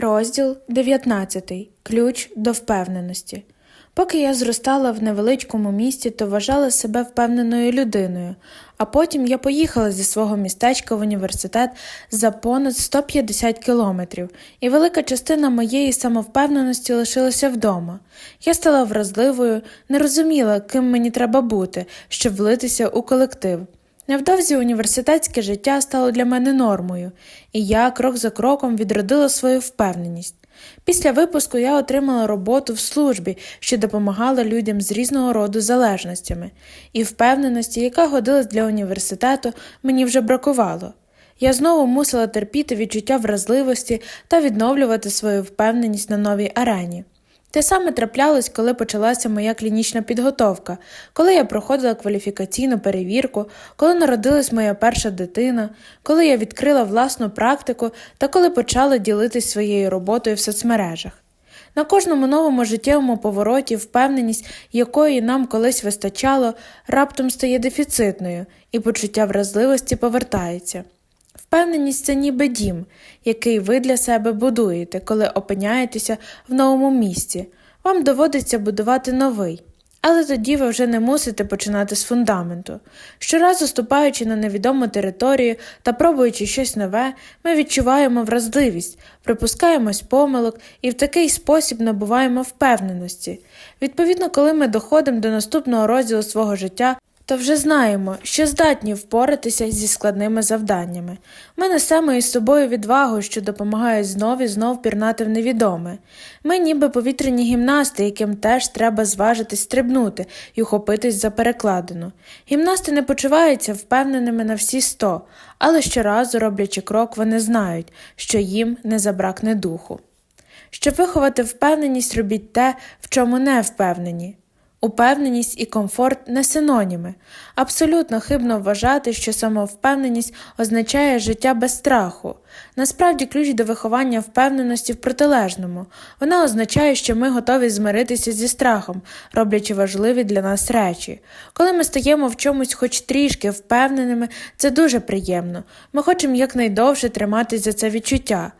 Розділ 19. Ключ до впевненості. Поки я зростала в невеличкому місті, то вважала себе впевненою людиною, а потім я поїхала зі свого містечка в університет за понад 150 кілометрів, і велика частина моєї самовпевненості лишилася вдома. Я стала вразливою, не розуміла, ким мені треба бути, щоб влитися у колектив. Невдовзі університетське життя стало для мене нормою, і я крок за кроком відродила свою впевненість. Після випуску я отримала роботу в службі, що допомагала людям з різного роду залежностями, і впевненості, яка годилась для університету, мені вже бракувало. Я знову мусила терпіти відчуття вразливості та відновлювати свою впевненість на новій арені. Те саме траплялось, коли почалася моя клінічна підготовка, коли я проходила кваліфікаційну перевірку, коли народилась моя перша дитина, коли я відкрила власну практику та коли почала ділитись своєю роботою в соцмережах. На кожному новому життєвому повороті впевненість, якої нам колись вистачало, раптом стає дефіцитною, і почуття вразливості повертається. Впевненість це ніби дім, який ви для себе будуєте, коли опиняєтеся в новому місці. Вам доводиться будувати новий. Але тоді ви вже не мусите починати з фундаменту. Щоразу ступаючи на невідому територію та пробуючи щось нове, ми відчуваємо вразливість, припускаємось помилок і в такий спосіб набуваємо впевненості. Відповідно, коли ми доходимо до наступного розділу свого життя, то вже знаємо, що здатні впоратися зі складними завданнями. Ми несемо із собою відвагу, що допомагає знов і знов пірнати в невідоме. Ми ніби повітряні гімнасти, яким теж треба зважитись стрибнути і ухопитись за перекладину. Гімнасти не почуваються впевненими на всі сто, але щоразу, роблячи крок, вони знають, що їм не забракне духу. Щоб виховати впевненість, робіть те, в чому не впевнені. Упевненість і комфорт не синоніми. Абсолютно хибно вважати, що самовпевненість означає життя без страху. Насправді, ключ до виховання впевненості в протилежному. Вона означає, що ми готові змиритися зі страхом, роблячи важливі для нас речі. Коли ми стаємо в чомусь хоч трішки впевненими, це дуже приємно. Ми хочемо якнайдовше триматись за це відчуття.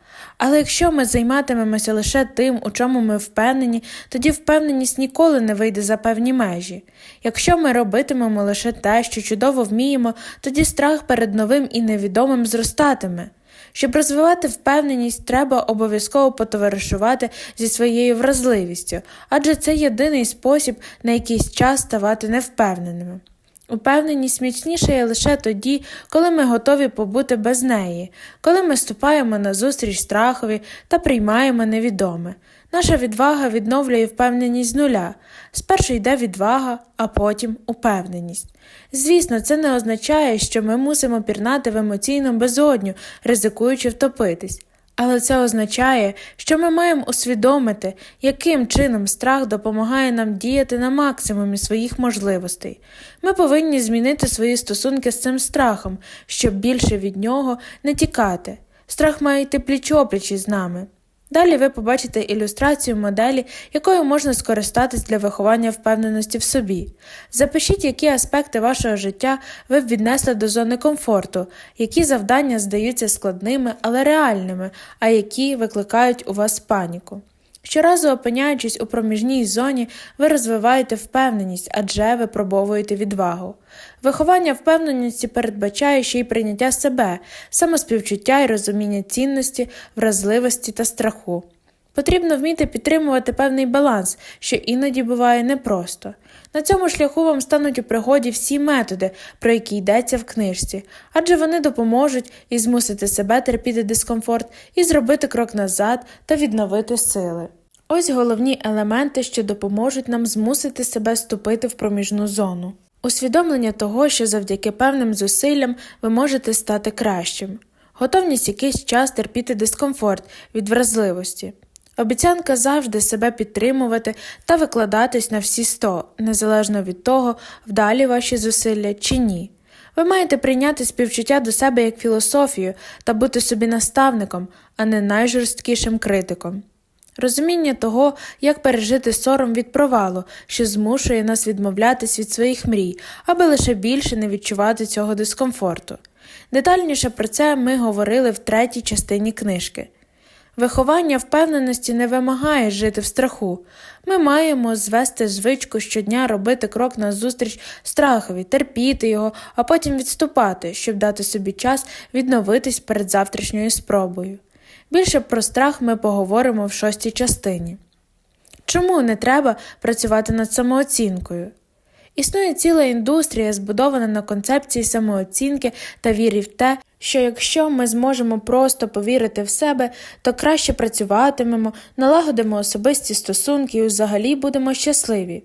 Але якщо ми займатимемося лише тим, у чому ми впевнені, тоді впевненість ніколи не вийде за певні межі. Якщо ми робитимемо лише те, що чудово вміємо, тоді страх перед новим і невідомим зростатиме. Щоб розвивати впевненість, треба обов'язково потоваришувати зі своєю вразливістю, адже це єдиний спосіб на якийсь час ставати невпевненими. Упевненість міцнішає лише тоді, коли ми готові побути без неї, коли ми ступаємо на зустріч страхові та приймаємо невідоме. Наша відвага відновлює впевненість з нуля. Спершу йде відвага, а потім упевненість. Звісно, це не означає, що ми мусимо пірнати в емоційну безодню, ризикуючи втопитись. Але це означає, що ми маємо усвідомити, яким чином страх допомагає нам діяти на максимумі своїх можливостей. Ми повинні змінити свої стосунки з цим страхом, щоб більше від нього не тікати. Страх має йти пліч-опліч із нами. Далі ви побачите ілюстрацію моделі, якою можна скористатись для виховання впевненості в собі. Запишіть, які аспекти вашого життя ви б віднесли до зони комфорту, які завдання здаються складними, але реальними, а які викликають у вас паніку. Щоразу опиняючись у проміжній зоні, ви розвиваєте впевненість, адже випробовуєте відвагу. Виховання впевненості передбачає ще й прийняття себе, самоспівчуття і розуміння цінності, вразливості та страху. Потрібно вміти підтримувати певний баланс, що іноді буває непросто. На цьому шляху вам стануть у пригоді всі методи, про які йдеться в книжці, адже вони допоможуть і змусити себе терпіти дискомфорт, і зробити крок назад та відновити сили. Ось головні елементи, що допоможуть нам змусити себе ступити в проміжну зону. Усвідомлення того, що завдяки певним зусиллям ви можете стати кращим, готовність якийсь час терпіти дискомфорт від вразливості. Обіцянка завжди себе підтримувати та викладатись на всі сто, незалежно від того, вдалі ваші зусилля чи ні. Ви маєте прийняти співчуття до себе як філософію та бути собі наставником, а не найжорсткішим критиком. Розуміння того, як пережити сором від провалу, що змушує нас відмовлятись від своїх мрій, аби лише більше не відчувати цього дискомфорту. Детальніше про це ми говорили в третій частині книжки. Виховання впевненості не вимагає жити в страху. Ми маємо звести звичку щодня робити крок назустріч страхові, терпіти його, а потім відступати, щоб дати собі час відновитись перед завтрашньою спробою. Більше про страх ми поговоримо в шостій частині. Чому не треба працювати над самооцінкою? Існує ціла індустрія, збудована на концепції самооцінки та вірі в те, що якщо ми зможемо просто повірити в себе, то краще працюватимемо, налагодимо особисті стосунки і взагалі будемо щасливі.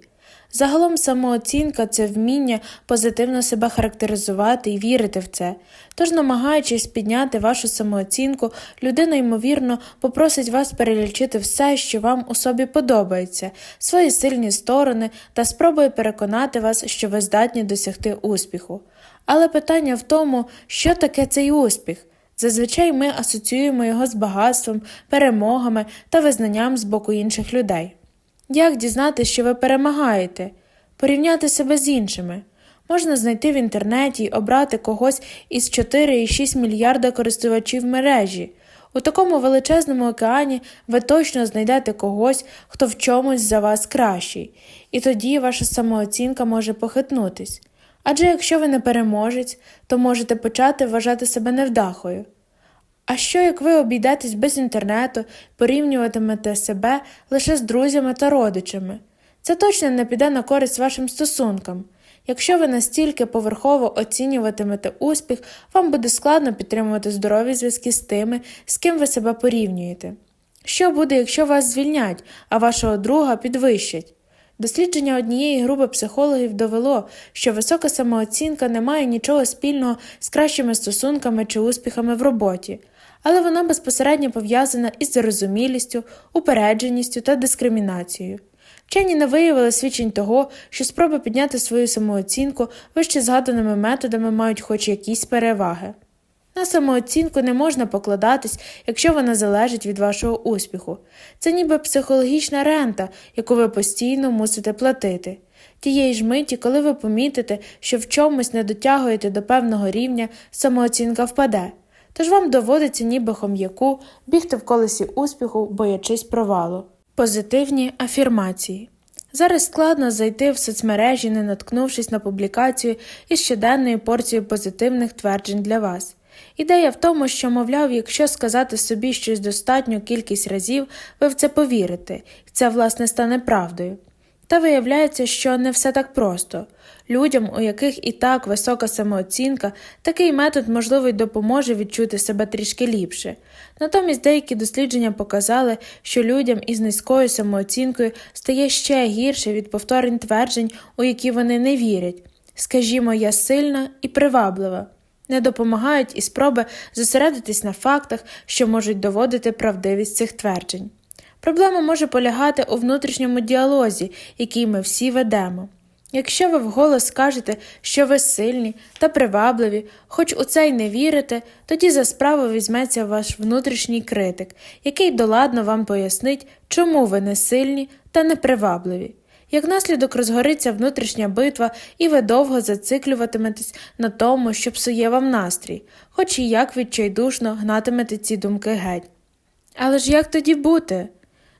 Загалом самооцінка це вміння позитивно себе характеризувати і вірити в це. Тож, намагаючись підняти вашу самооцінку, людина, ймовірно, попросить вас перелічити все, що вам у собі подобається, свої сильні сторони та спробує переконати вас, що ви здатні досягти успіху. Але питання в тому, що таке цей успіх. Зазвичай ми асоціюємо його з багатством, перемогами та визнанням з боку інших людей. Як дізнатися, що ви перемагаєте? Порівняти себе з іншими. Можна знайти в інтернеті і обрати когось із 4,6 мільярда користувачів мережі. У такому величезному океані ви точно знайдете когось, хто в чомусь за вас кращий, і тоді ваша самооцінка може похитнутись. Адже якщо ви не переможець, то можете почати вважати себе невдахою. А що як ви обійдетесь без інтернету, порівнюватимете себе лише з друзями та родичами? Це точно не піде на користь вашим стосункам. Якщо ви настільки поверхово оцінюватимете успіх, вам буде складно підтримувати здорові зв'язки з тими, з ким ви себе порівнюєте. Що буде, якщо вас звільнять, а вашого друга підвищать? Дослідження однієї групи психологів довело, що висока самооцінка не має нічого спільного з кращими стосунками чи успіхами в роботі, але вона безпосередньо пов'язана із зарозумілістю, упередженістю та дискримінацією. Вчені не виявили свідчень того, що спроби підняти свою самооцінку вище згаданими методами мають хоч якісь переваги. На самооцінку не можна покладатись, якщо вона залежить від вашого успіху. Це ніби психологічна рента, яку ви постійно мусите платити. Тієї ж миті, коли ви помітите, що в чомусь не дотягуєте до певного рівня, самооцінка впаде. Тож вам доводиться ніби хом'яку бігти в колесі успіху, боячись провалу. Позитивні афірмації. Зараз складно зайти в соцмережі, не наткнувшись на публікацію із щоденною порцією позитивних тверджень для вас. Ідея в тому, що, мовляв, якщо сказати собі щось достатню кількість разів, ви в це повірите, і це, власне, стане правдою. Та виявляється, що не все так просто. Людям, у яких і так висока самооцінка, такий метод, можливо, й допоможе відчути себе трішки ліпше. Натомість деякі дослідження показали, що людям із низькою самооцінкою стає ще гірше від повторень тверджень, у які вони не вірять. Скажімо, я сильна і приваблива. Не допомагають і спроби зосередитись на фактах, що можуть доводити правдивість цих тверджень. Проблема може полягати у внутрішньому діалозі, який ми всі ведемо. Якщо ви вголос скажете, що ви сильні та привабливі, хоч у це й не вірите, тоді за справу візьметься ваш внутрішній критик, який доладно вам пояснить, чому ви не сильні та непривабливі. Як наслідок розгориться внутрішня битва, і ви довго зациклюватиметесь на тому, що псує вам настрій, хоч і як відчайдушно гнатимете ці думки геть. Але ж як тоді бути?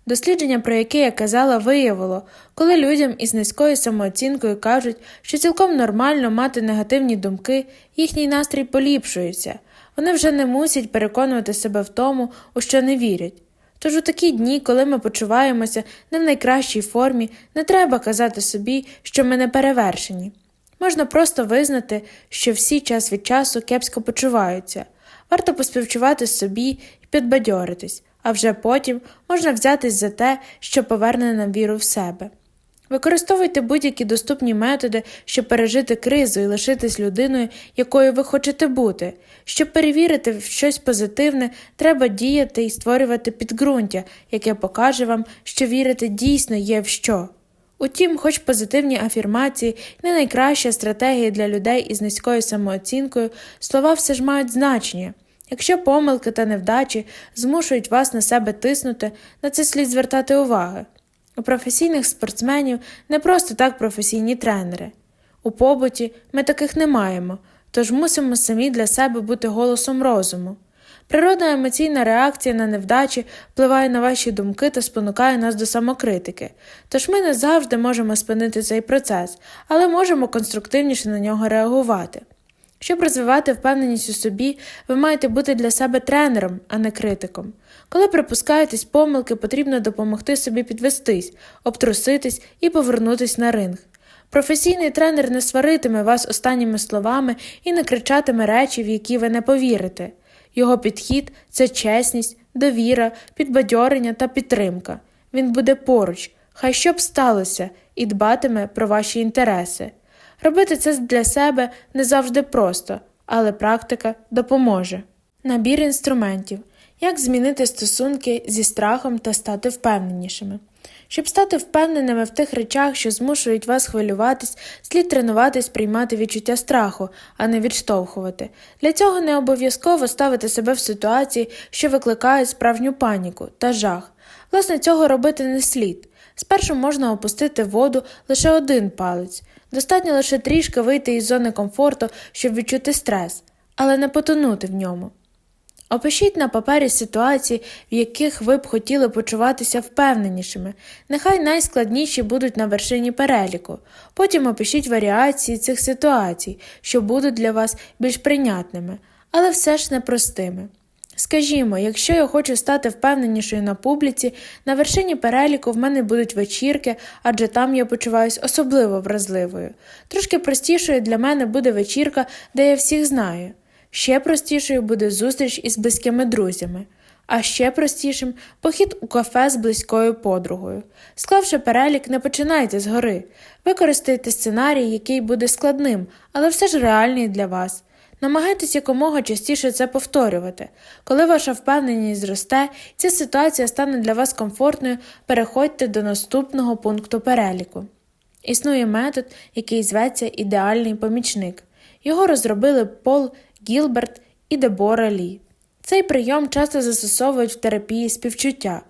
Дослідження, про яке я казала, виявило, коли людям із низькою самооцінкою кажуть, що цілком нормально мати негативні думки, їхній настрій поліпшується, вони вже не мусять переконувати себе в тому, у що не вірять. Тож у такі дні, коли ми почуваємося не в найкращій формі, не треба казати собі, що ми не перевершені. Можна просто визнати, що всі час від часу кепсько почуваються, варто поспівчувати собі і підбадьоритись, а вже потім можна взятись за те, що поверне нам віру в себе. Використовуйте будь-які доступні методи, щоб пережити кризу і лишитись людиною, якою ви хочете бути. Щоб перевірити в щось позитивне, треба діяти і створювати підґрунтя, яке покаже вам, що вірити дійсно є в що. Утім, хоч позитивні афірмації не найкраща стратегія для людей із низькою самооцінкою, слова все ж мають значення. Якщо помилки та невдачі змушують вас на себе тиснути, на це слід звертати уваги. У професійних спортсменів не просто так професійні тренери. У побуті ми таких не маємо, тож мусимо самі для себе бути голосом розуму. Природна емоційна реакція на невдачі впливає на ваші думки та спонукає нас до самокритики. Тож ми не завжди можемо спинити цей процес, але можемо конструктивніше на нього реагувати. Щоб розвивати впевненість у собі, ви маєте бути для себе тренером, а не критиком. Коли припускаєтесь помилки, потрібно допомогти собі підвестись, обтруситись і повернутись на ринг. Професійний тренер не сваритиме вас останніми словами і не кричатиме речі, в які ви не повірите. Його підхід це чесність, довіра, підбадьорення та підтримка. Він буде поруч, хай що б сталося, і дбатиме про ваші інтереси. Робити це для себе не завжди просто, але практика допоможе. Набір інструментів. Як змінити стосунки зі страхом та стати впевненішими. Щоб стати впевненими в тих речах, що змушують вас хвилюватись, слід тренуватись приймати відчуття страху, а не відштовхувати. Для цього не обов'язково ставити себе в ситуації, що викликають справжню паніку та жах. Власне, цього робити не слід. Спершу можна опустити в воду лише один палець. Достатньо лише трішки вийти із зони комфорту, щоб відчути стрес, але не потонути в ньому. Опишіть на папері ситуації, в яких ви б хотіли почуватися впевненішими. Нехай найскладніші будуть на вершині переліку. Потім опишіть варіації цих ситуацій, що будуть для вас більш прийнятними, але все ж непростими. Скажімо, якщо я хочу стати впевненішою на публіці, на вершині переліку в мене будуть вечірки, адже там я почуваюся особливо вразливою. Трошки простішою для мене буде вечірка, де я всіх знаю. Ще простішою буде зустріч із близькими друзями, а ще простішим похід у кафе з близькою подругою. Склавши перелік, не починайте згори. Використайте сценарій, який буде складним, але все ж реальний для вас. Намагайтесь якомога частіше це повторювати. Коли ваша впевненість зросте, ця ситуація стане для вас комфортною, переходьте до наступного пункту переліку. Існує метод, який зветься ідеальний помічник. Його розробили Пол Гілберт і Дебора Лі. Цей прийом часто застосовують в терапії співчуття.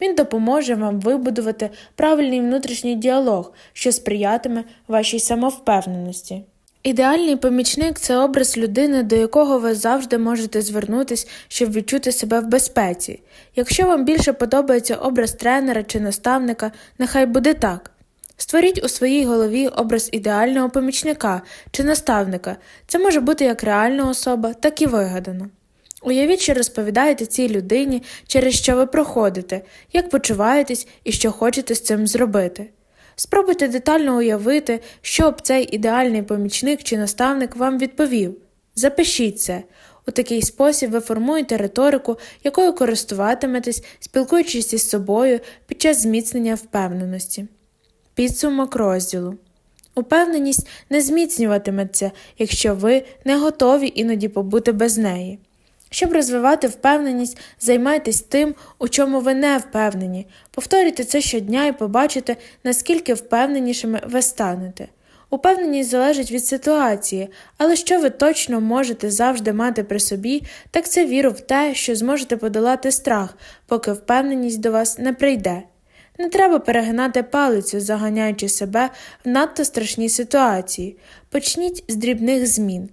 Він допоможе вам вибудувати правильний внутрішній діалог, що сприятиме вашій самовпевненості. Ідеальний помічник це образ людини, до якого ви завжди можете звернутися, щоб відчути себе в безпеці. Якщо вам більше подобається образ тренера чи наставника, нехай буде так. Створіть у своїй голові образ ідеального помічника чи наставника. Це може бути як реальна особа, так і вигадана. Уявіть, що розповідаєте цій людині, через що ви проходите, як почуваєтесь і що хочете з цим зробити. Спробуйте детально уявити, що б цей ідеальний помічник чи наставник вам відповів. Запишіть це. У такий спосіб ви формуєте риторику, якою користуватиметесь, спілкуючись із собою під час зміцнення впевненості. Підсумок розділу. Упевненість не зміцнюватиметься, якщо ви не готові іноді побути без неї. Щоб розвивати впевненість, займайтесь тим, у чому ви не впевнені. Повторюйте це щодня і побачите, наскільки впевненішими ви станете. Упевненість залежить від ситуації, але що ви точно можете завжди мати при собі, так це віру в те, що зможете подолати страх, поки впевненість до вас не прийде. Не треба перегинати палицю, заганяючи себе в надто страшні ситуації. Почніть з дрібних змін.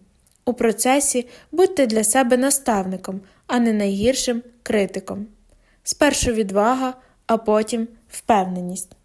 У процесі будьте для себе наставником, а не найгіршим критиком. Спершу відвага, а потім впевненість.